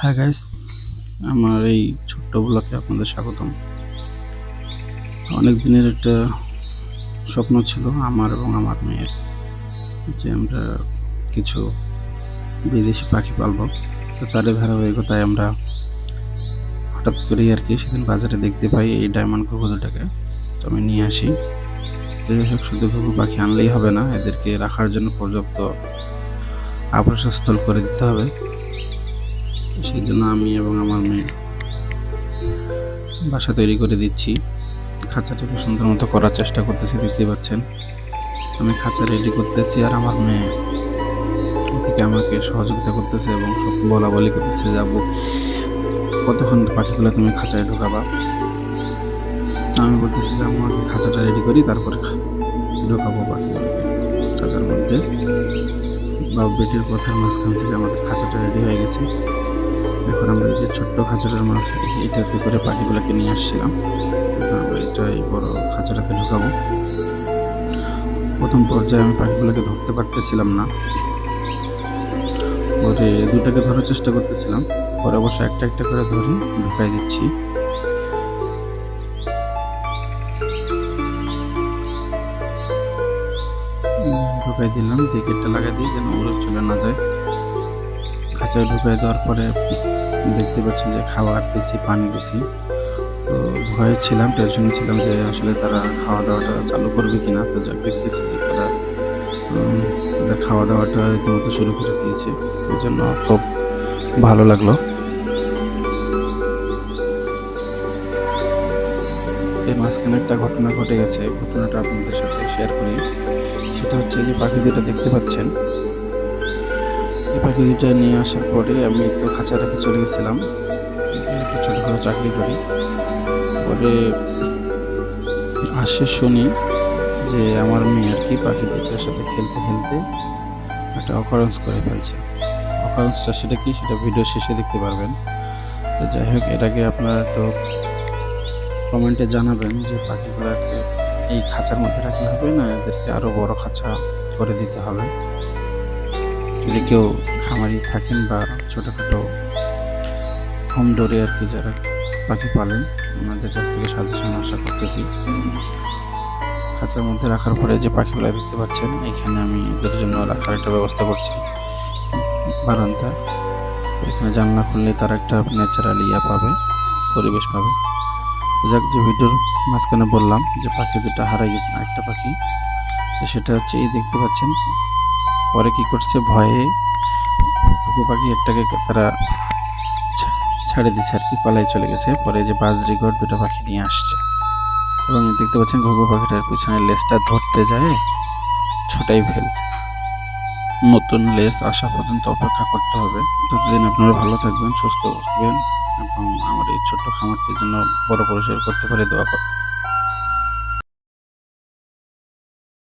হ্যাঁ গাইস আমার এই ছোট্ট ব্লকে আপনাদের স্বাগতম। অনেক দিনের একটা স্বপ্ন ছিল আমার এবং আমার মেয়ের, যে আমরা কিছু বিদেশি পাখি পালব। তো তারই ধারাবাহিকতায় আমরা হঠাৎ করেই আর কি সেদিন বাজারে দেখতে পাই এই ডায়মন্ড দুটাকে তো আমি নিয়ে আসি। যাই হোক, শুধু ঘুঘু পাখি আনলেই হবে না, এদেরকে রাখার জন্য পর্যাপ্ত আবাসস্থল করে দিতে হবে। সেই জন্য আমি এবং আমার মেয়ে বাসা তৈরি করে দিচ্ছি। খাঁচাটাকে সুন্দর মতো করার চেষ্টা করতেছি দেখতে পাচ্ছেন। আমি খাঁচা রেডি করতেছি আর আমার মেয়ে এদিকে আমাকে সহযোগিতা করতেছে এবং সব বলা বলি করতেছে, যাব। কতক্ষণ পাখিগুলো তুমি খাঁচায় ঢোকাবা? আমি বলতেছি যে আমাকে খাঁচাটা রেডি করি, তারপরে ঢোকাবো পাখিগুলোকে খাঁচার মধ্যে। বা বেটির কথার মাঝখান থেকে আমাদের খাঁচাটা রেডি হয়ে গেছে। এখন আমরা এই যে ছোট্ট খাঁচাটার মাঝে এটাতে করে পাখিগুলোকে নিয়ে আসছিলাম আমরা এটা এই বড় খাঁচাটাতে ঢুকাবো। প্রথম পর্যায়ে আমি পাখিগুলোকে ধরতে পারতেছিলাম না। পরে দুটাকে ধরার চেষ্টা করতেছিলাম, পরে অবশ্য একটা একটা করে ধরে ঢুকাই দিচ্ছি। ঢুকাই দিলাম দিকেটটা লাগাই দিয়ে যেন উড়ে চলে না যায়। খাঁচায় ঢুকাই দেওয়ার পরে দেখতে পাচ্ছেন যে খাবার দিছি পানি দিছি। তো ভয়ে ছিলাম টেনশনে ছিলাম যে আসলে তারা খাওয়া দাওয়াটা চালু করবে কিনা। তো যাক দেখতেছি যে তারা তাদের খাওয়া দাওয়াটা রীতিমতো শুরু করে দিয়েছে। এই জন্য খুব ভালো লাগল। এই মাঝখানে একটা ঘটনা ঘটে গেছে। ঘটনাটা আপনাদের সাথে শেয়ার করি। সেটা হচ্ছে যে পাখি যেটা দেখতে পাচ্ছেন। এই পাখি দুটা নিয়ে আসার পরে আমি তো খাঁচা রেখে চলে গেছিলাম। একটা ছোটোখাটো চাকরি করি পরে আসে শুনি যে আমার মেয়ে আর কি পাখি দুটোর সাথে খেলতে খেলতে একটা অকারেন্স করে ফেলছে। অকারেন্সটা সেটা কি? সেটা ভিডিও শেষে দেখতে পারবেন। তো যাই হোক এটাকে আপনারা একটু কমেন্টে জানাবেন যে পাখিগুলোকে এই খাঁচার মধ্যে রাখতে হবে না? এদেরকে আরও বড় খাঁচা করে দিতে হবে। যদি কেউ খামারি থাকেন বা ছোটোখাটো হোম ডোরে আর কি যারা পাখি পালেন, ওনাদের কাছ থেকে সাজেশন আশা করতেছি। খাঁচার মধ্যে রাখার পরে যে পাখিগুলো দেখতে পাচ্ছেন, এখানে আমি এদের জন্য রাখার একটা ব্যবস্থা করছি। বারান্দা। এখানে জানলা খুললে তারা একটা ন্যাচারাল ইয়া পাবে, পরিবেশ পাবে। যাক, যে ভিডিওর মাঝখানে বললাম যে পাখি দুটো হারাই গেছে একটা পাখি। তো সেটা হচ্ছে, এই দেখতে পাচ্ছেন পরে কি করছে? ভয়ে ঘুঘু পাখি একটাকে তারা ছাড়ে দিচ্ছে আর কি পালাই চলে গেছে। পরে যে বাজরি বাজরিগর দুটো পাখি নিয়ে আসছে। এবং দেখতে পাচ্ছেন ঘুঘু পাখিটার পিছনে লেজটা ধরতে যায়, ছোটাই ফেলছে। নতুন লেস আসা পর্যন্ত অপেক্ষা করতে হবে। ততদিন আপনারা ভালো থাকবেন, সুস্থ থাকবেন এবং আমার এই ছোট্ট খামারটির জন্য বড় পরিসর করতে পারে, দোয়া করবেন